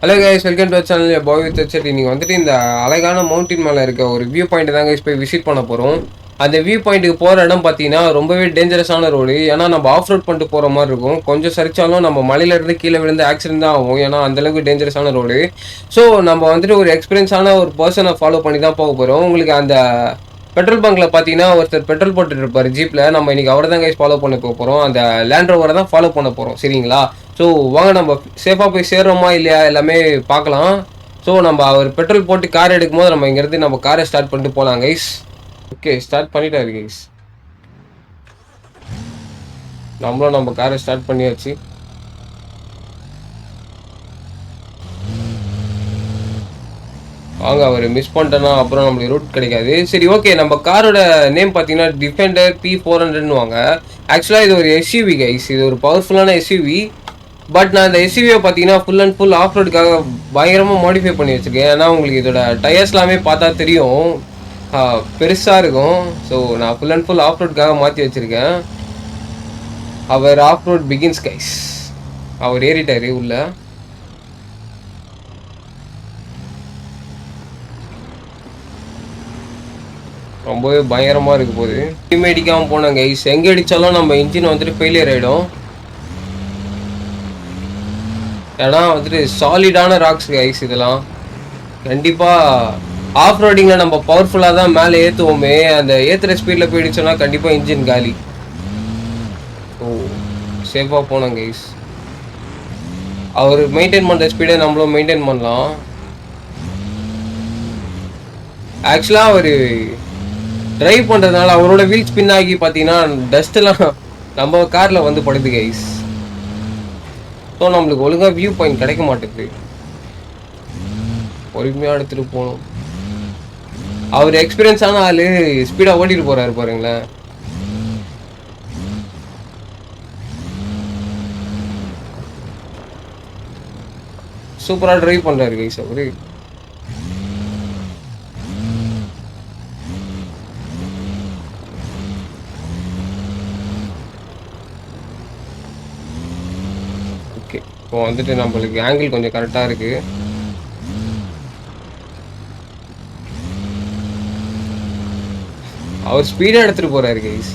Hello guys welcome to channel boy with set நீங்கள் வந்துட்டு இந்த அழகான மவுண்டன் மேலே இருக்க ஒரு வியூ பாயிண்ட் தான் கைஸ் போய் விசிட் பண்ண போகிறோம் அந்த வியூ பாயிண்ட்டுக்கு போகிற இடம் பார்த்தீங்கன்னா ரொம்பவே டேஞ்சரஸான ரோடு ஏன்னா நம்ம ஆஃப் ரோட் பண்ணிட்டு போகிற மாதிரி இருக்கும். கொஞ்சம் சரிச்சாலும் நம்ம மலையிலேருந்து கீழே விழுந்து ஆக்சிடென்ட் தான் ஆகும். ஏன்னா அந்தளவுக்கு டேஞ்சரஸான ரோடு ஸோ நம்ம வந்துட்டு ஒரு எக்ஸ்பீரியன்ஸான ஒரு பர்சனை ஃபாலோ பண்ணி தான் போக போகிறோம் உங்களுக்கு அந்த பெட்ரோல் பங்க்ல பார்த்தீங்கன்னா ஒருத்தர் பெட்ரோல் போட்டுட்டு இருப்பாரு ஜீப்ல. நம்ம இன்னைக்கு அவரை தான் கைஸ் ஃபாலோ பண்ண போகிறோம் அந்த லேண்ட் ரோவரை தான் ஃபாலோ பண்ண போகிறோம் சரிங்களா? ஸோ வாங்க நம்ம சேஃபாக போய் சேர்றோமா இல்லையா? எல்லாமே பார்க்கலாம் ஸோ நம்ம அவர் பெட்ரோல் போட்டு கார் எடுக்கும்போது நம்ம இங்கேருந்து நம்ம காரை ஸ்டார்ட் பண்ணிட்டு போகலாம் கைஸ் ஓகே ஸ்டார்ட் பண்ணிட்டாரு கைஸ் நம்மளும் நம்ம காரை ஸ்டார்ட் பண்ணியாச்சு. வாங்க அவர் மிஸ் பண்ணிட்டேன்னா அப்புறம் நம்மளுக்கு ரூட் கிடைக்காது. சரி ஓகே நம்ம காரோட நேம் பார்த்தீங்கன்னா டிஃபெண்டர் பி ஃபோர் ஹண்ட்ரட்னு வாங்க. ஆக்சுவலாக இது ஒரு எஸ்யூவி கைஸ் இது ஒரு பவர்ஃபுல்லான எஸ்யூவி பட் நான் இந்த எஸ்யூவியை பார்த்தீங்கன்னா ஃபுல் அண்ட் ஃபுல் ஆஃப் ரோடுக்காக பயங்கரமாக மாடிஃபை பண்ணி வச்சுருக்கேன். ஏன்னா உங்களுக்கு இதோட டயர்ஸ் எல்லாமே பார்த்தா தெரியும். பெருசாக இருக்கும். ஸோ நான் ஃபுல் அண்ட் ஃபுல் ஆஃப் ரோடுக்காக மாற்றி வச்சுருக்கேன். அவர் ஆஃப் ரோட் பிகின்ஸ் கைஸ் அவர் ஏறிட்டார் உள்ளே. ரொம்பவே பயங்கரமாக இருக்கு போகுது எங்கேயுமே அடிக்காமல் போனாங்க. கைஸ் எங்கே அடிச்சாலும் நம்ம இன்ஜின் வந்துட்டு ஃபெயிலியர் ஆகிடும் ஏன்னா வந்துட்டு சாலிடான ராக்ஸ் கைஸ் இதெல்லாம். கண்டிப்பாக ஆஃப் ரோடிங்கில் நம்ம பவர்ஃபுல்லாக தான் மேலே ஏற்றுவோமே அந்த ஏற்றுற ஸ்பீடில் போயிடுச்சோன்னா கண்டிப்பாக இன்ஜின் காலி. ஓ சேஃபாக போனோம் கைஸ் அவர் மெயின்டைன் பண்ணுற ஸ்பீடை நம்மளும் மெயின்டைன் பண்ணலாம். ஆக்சுவலாக அவர் டிரைவ் பண்ணுறதுனால அவரோட வீல் ஸ்பின் ஆகி பார்த்தீங்கன்னா டஸ்ட்லாம் நம்ம காரில் வந்து படுது கைஸ் ஸோ நம்மளுக்கு ஒழுங்காக வியூ பாயிண்ட் கிடைக்க மாட்டேங்குது. பொறுமையாக எடுத்துகிட்டு போகணும். அவர் எக்ஸ்பீரியன்ஸான ஆள் ஸ்பீடாக ஓட்டிட்டு போகிறாரு பாருங்களேன். சூப்பராக ட்ரைவ் பண்ணுறாரு கைஸ் அவரு ஓகே இப்போ வந்துட்டு நம்மளுக்கு ஆங்கிள் கொஞ்சம் கரெக்டாக இருக்கு. அவர் ஸ்பீடாக எடுத்துகிட்டு போகிறாரு கைஸ்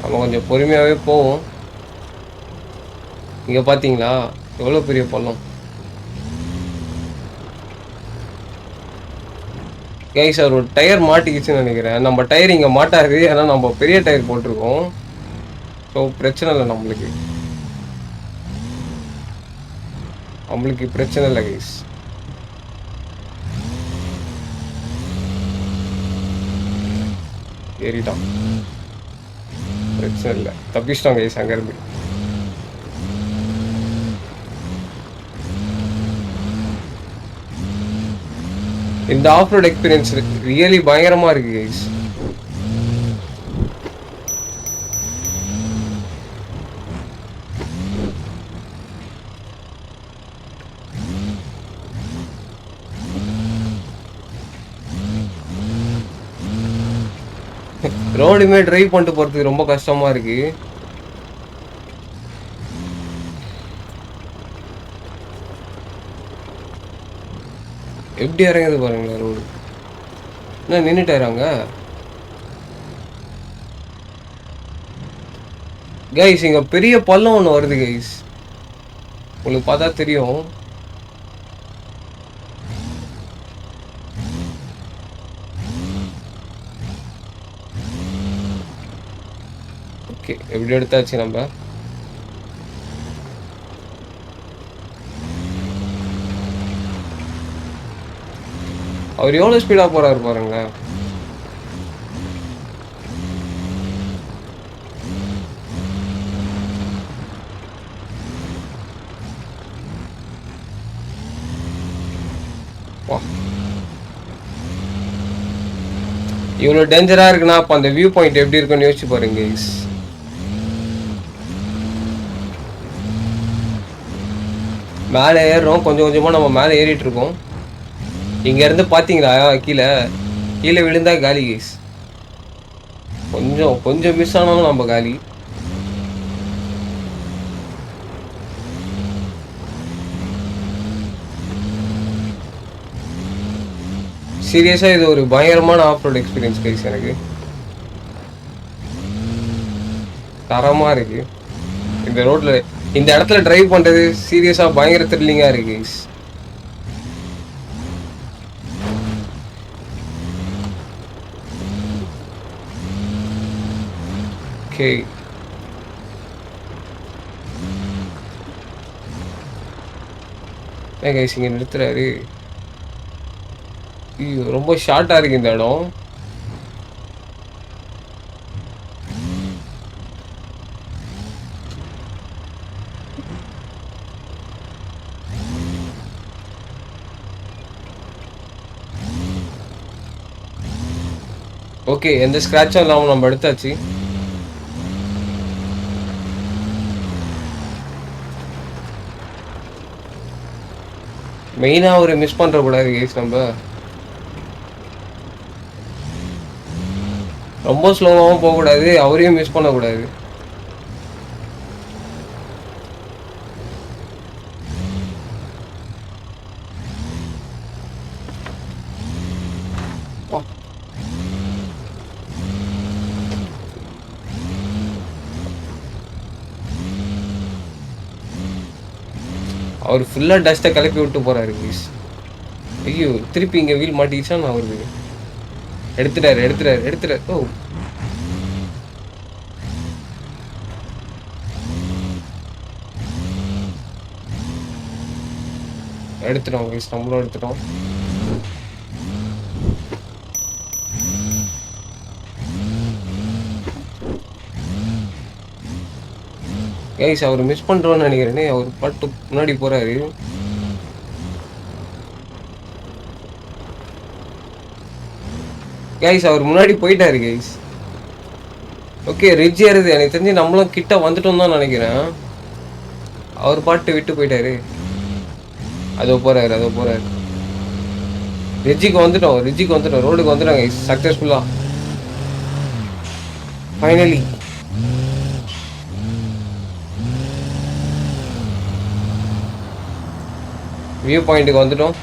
நம்ம கொஞ்சம் பொறுமையாகவே போவோம். இங்கே பார்த்தீங்களா எவ்வளோ பெரிய பள்ளம்? கைஸ் அவர் ஒரு டயர் மாட்டிக்கிச்சுன்னு நினைக்கிறேன். நம்ம டயர் இங்கே மாட்டாது. ஏன்னா நம்ம பெரிய டயர் போட்டிருக்கோம். ஸோ பிரச்சனை இல்லை நம்மளுக்கு. நம்மளுக்கு பிரச்சனை இல்லை கைஸ் ஏறிட்டான். பிரச்சனை இல்லை. தப்பிச்சிட்டோம் கைஸ் அங்கேருந்து. இந்த ஆஃப் ரோட் எக்ஸ்பீரியன்ஸ் ரியலி பயங்கரமா இருக்கு கைஸ் ரோடுமே டிரைவ் பண்ணிட்டு போறதுக்கு ரொம்ப கஷ்டமா இருக்கு. எப்படி இறங்குது பாருங்களேன் ரோடு. என்ன நின்றுட்டாராங்க கைஸ் இங்கே பெரிய பள்ளம் ஒன்று வருது கைஸ் உங்களுக்கு பார்த்தா தெரியும். ஓகே எப்படி எடுத்தாச்சு நம்ம? அவர் எவ்வளோ ஸ்பீடாக போகிறாரு பாருங்களேன் இவ்வளோ டேஞ்சராக இருக்குன்னா அப்போ அந்த வியூ பாயிண்ட் எப்படி இருக்குன்னு யோசிச்சு பாருங்க மேலே ஏறுறோம். கொஞ்சம் கொஞ்சமாக நம்ம மேலே ஏறிட்டு இருக்கோம். இங்க இருந்து பாத்தீங்களா கீழே. கீழே விழுந்தா காலி கேஸ் கொஞ்சம் கொஞ்சம் மிஸ் ஆனாலும் நம்ம காலி. சீரியஸாக இது ஒரு பயங்கரமான ஆஃப் ரோட் எக்ஸ்பீரியன்ஸ் கைஸ் எனக்கு. தரமாக இருக்குது இந்த ரோட்டில் இந்த இடத்துல ட்ரைவ் பண்ணுறது சீரியஸாக பயங்கர த்ரில்லிங்காக இருக்கு Okay. ஏன் கைஸ் இங்கே நிறுத்துறாரு. ஐயோ ரொம்ப ஷார்ட்டாக இருக்கு இந்த இடம். ஓகே எந்த ஸ்க்ராட்சும் இல்லாமல் நம்ம எடுத்தாச்சு. மெயினாக ஒரு மிஸ் பண்ணுறக்கூடாது கேஸ் நம்ம. ரொம்ப ஸ்லோவாகவும் போகக்கூடாது அவரையும் மிஸ் பண்ணக்கூடாது. அவர் ஃபுல்லாக டஸ்ட்டை கிளப்பி விட்டு போகிறாரு ப்ளீஸ் ஐயோ திருப்பி இங்கே வீல் மாட்டிக்கிச்சா நான் அவருக்கு எடுத்துட்டாரு எடுத்துட்டாரு எடுத்துட்டாரு. ஓ. எடுத்துட்டோம் ப்ளீஸ் நம்மளும் எடுத்துட்டோம். கைஸ் அவர் மிஸ் பண்ணுறோன்னு நினைக்கிறேனே அவர் பாட்டு முன்னாடி போகிறாரு கைஸ் அவர் முன்னாடி போயிட்டாரு கைஸ் ஓகே ரிட்ஜ் ஏறுது எனக்கு தெரிஞ்சு நம்மளும் கிட்ட வந்துட்டோம் தான் நினைக்கிறேன். அவர் பாட்டு விட்டு போயிட்டாரு. அதோ போகிறாரு அதோ போகிறாரு ரிஜிக்கு வந்துட்டோம் ரிஜிக்கு வந்துட்டோம். ரோடுக்கு வந்துட்டோம் கைஸ் சக்ஸஸ்ஃபுல்லாக ஃபைனலி வியூ பாயிண்ட்டுக்கு வந்துட்டோம்.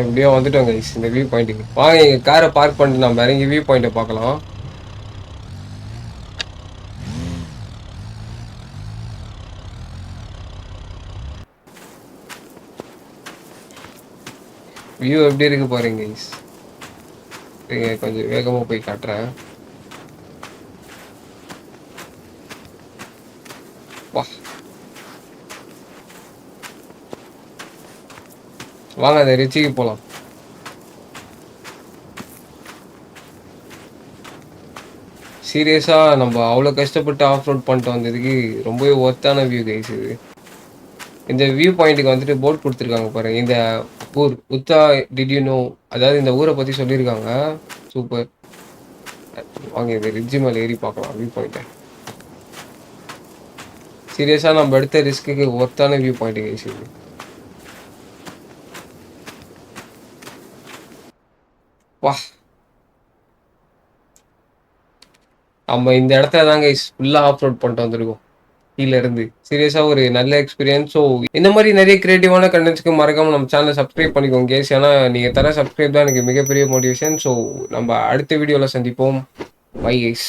எப்படியோ வந்துட்டோம் கைஸ் இந்த வியூ பாயிண்ட்டுக்கு வாங்க எங்கள் காரை பார்க் பண்ணிட்டு நம்ம இறங்கி வியூ பாயிண்ட்டை பார்க்கலாம். வியூ எப்படி இருக்கு பாருங்க கைஸ் இருங்க, கொஞ்சம் வேகமாக போய் காட்டுறேன். வா. வாங்க அந்த ரிச்சிக்கு போகலாம் சீரியஸாக நம்ம அவ்வளோ கஷ்டப்பட்டு ஆஃப் ரோட் பண்ணிட்டு வந்ததுக்கு ரொம்பவே ஒர்த்தான வியூ கைஸ் இது. இந்த வியூ பாயிண்ட்டுக்கு வந்துட்டு போர்ட் கொடுத்துருக்காங்க பாருங்க. இந்த ஊர் உத்தா டிட் நோ அதாவது இந்த ஊரை பற்றி சொல்லியிருக்காங்க. சூப்பர் வாங்க இது ரிட்ஜி மேலே ஏறி பார்க்கலாம். வியூ பாயிண்ட்டை சீரியஸாக நம்ம எடுத்த ரிஸ்க்குக்கு ஒர்த்தான வியூ பாயிண்ட் கைஸ் இது. வா. நம்ம இந்த இடத்துல தான் கைஸ் ஃபுல்லாக ஆஃப் ரோட் பண்ணிட்டு வந்திருக்கோம். கீழ இருந்து. சீரியஸாக ஒரு நல்ல எக்ஸ்பீரியன்ஸ் ஸோ இந்த மாதிரி நிறைய கிரியேட்டிவான கண்டென்ட்ஸ்க்கு மறக்காம நம்ம சேனலை சப்ஸ்கிரைப் பண்ணிக்கோங்க கேஸ் ஏன்னா நீங்கள் தர சப்ஸ்கிரைப் தான் எனக்கு மிகப்பெரிய மோட்டிவேஷன் ஸோ நம்ம அடுத்த வீடியோவில் சந்திப்போம். By case